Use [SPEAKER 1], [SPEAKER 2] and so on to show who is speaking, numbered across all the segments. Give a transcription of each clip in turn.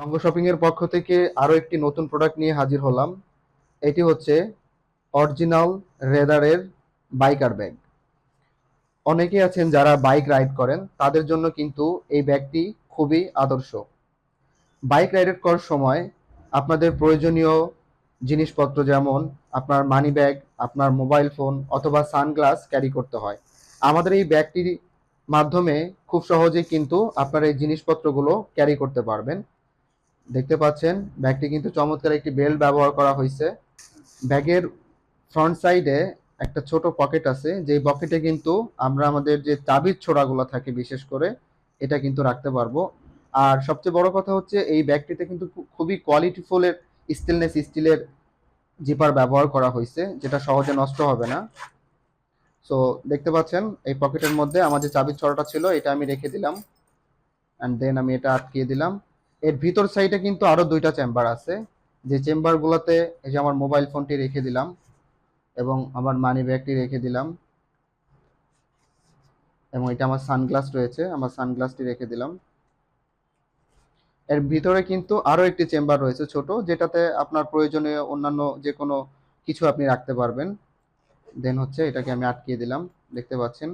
[SPEAKER 1] রঙ্গ শপিং এর পক্ষ থেকে আরও একটি নতুন প্রোডাক্ট নিয়ে হাজির হলাম। এটি হচ্ছে অরিজিনাল রেদারের বাইকার ব্যাগ অনেকেই আছেন যারা বাইক রাইড করেন, তাদের জন্য কিন্তু এই ব্যাগটি খুবই আদর্শ। বাইক রাইড করার সময় আপনাদের প্রয়োজনীয় জিনিসপত্র যেমন আপনার মানি ব্যাগ আপনার মোবাইল ফোন অথবা সানগ্লাস ক্যারি করতে হয়। আমাদের এই ব্যাগটির মাধ্যমে খুব সহজেই কিন্তু আপনার এই জিনিসপত্রগুলো ক্যারি করতে পারবেন। দেখতে পাচ্ছেন, ব্যাগটি কিন্তু চমৎকার একটি বেল্ট ব্যবহার করা হয়েছে। ব্যাগের ফ্রন্ট সাইডে একটা ছোট পকেট আছে, যেই পকেটে কিন্তু আমরা আমাদের যে চাবির ছোড়াগুলো থাকে বিশেষ করে, এটা কিন্তু রাখতে পারব। আর সবচেয়ে বড় কথা হচ্ছে, এই ব্যাগটিতে কিন্তু খুবই কোয়ালিটিফুলের স্টেনলেস স্টিলের জিপার ব্যবহার করা হয়েছে, যেটা সহজে নষ্ট হবে না। সো দেখতে পাচ্ছেন, এই পকেটের মধ্যে আমার যে চাবির ছড়াটা ছিল, এটা আমি রেখে দিলাম। অ্যান্ড দেন আমি এটা আটকিয়ে দিলাম। এর ভিতর সাইডে কিন্তু আরও দুইটা চেম্বার আছে। যে চেম্বারগুলোতে এই যে আমার মোবাইল ফোনটি রেখে দিলাম এবং আমার মানি ব্যাগটি রেখে দিলাম এবং এটা আমার সানগ্লাস রয়েছে, আমার সানগ্লাসটি রেখে দিলাম। এর ভিতরে কিন্তু আরও একটি চেম্বার রয়েছে ছোট, যেটাতে আপনার প্রয়োজনীয় অন্যান্য যে কোনো কিছু আপনি রাখতে পারবেন। দেন হচ্ছে এটাকে আমি আটকিয়ে দিলাম, দেখতে পাচ্ছেন?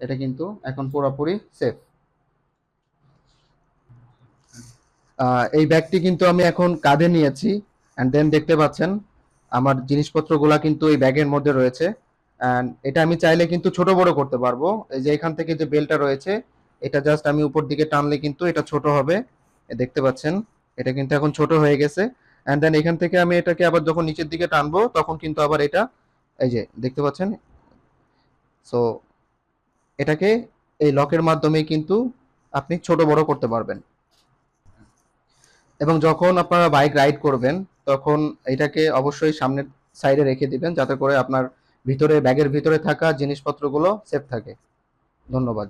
[SPEAKER 1] এটা কিন্তু এখন পুরোপুরি সেফ এই ব্যাগটি কিন্তু আমি এখন কাঁধে নিয়েছি। অ্যান্ড দেন দেখতে পাচ্ছেন, আমার জিনিসপত্রগুলা কিন্তু এই ব্যাগের মধ্যে রয়েছে। অ্যান্ড এটা আমি চাইলে কিন্তু ছোট বড় করতে পারব। এই যে এখান থেকে যে বেলটা রয়েছে, এটা জাস্ট আমি উপর দিকে টানলে কিন্তু এটা ছোট হবে। দেখতে পাচ্ছেন, এটা কিন্তু এখন ছোট হয়ে গেছে। অ্যান্ড দেন এখান থেকে আমি এটাকে আবার যখন নিচের দিকে টানবো, তখন কিন্তু আবার এটা, এই যে দেখতে পাচ্ছেন সো এটাকে এই লকের মাধ্যমে কিন্তু আপনি ছোট বড় করতে পারবেন। এবং যখন আপনারা বাইক রাইড করবেন, তখন এটাকে অবশ্যই সামনের সাইডে রেখে দিবেন, যাতে করে আপনার ভিতরে ব্যাগের ভিতরে থাকা জিনিসপত্রগুলো সেফ থাকে। ধন্যবাদ।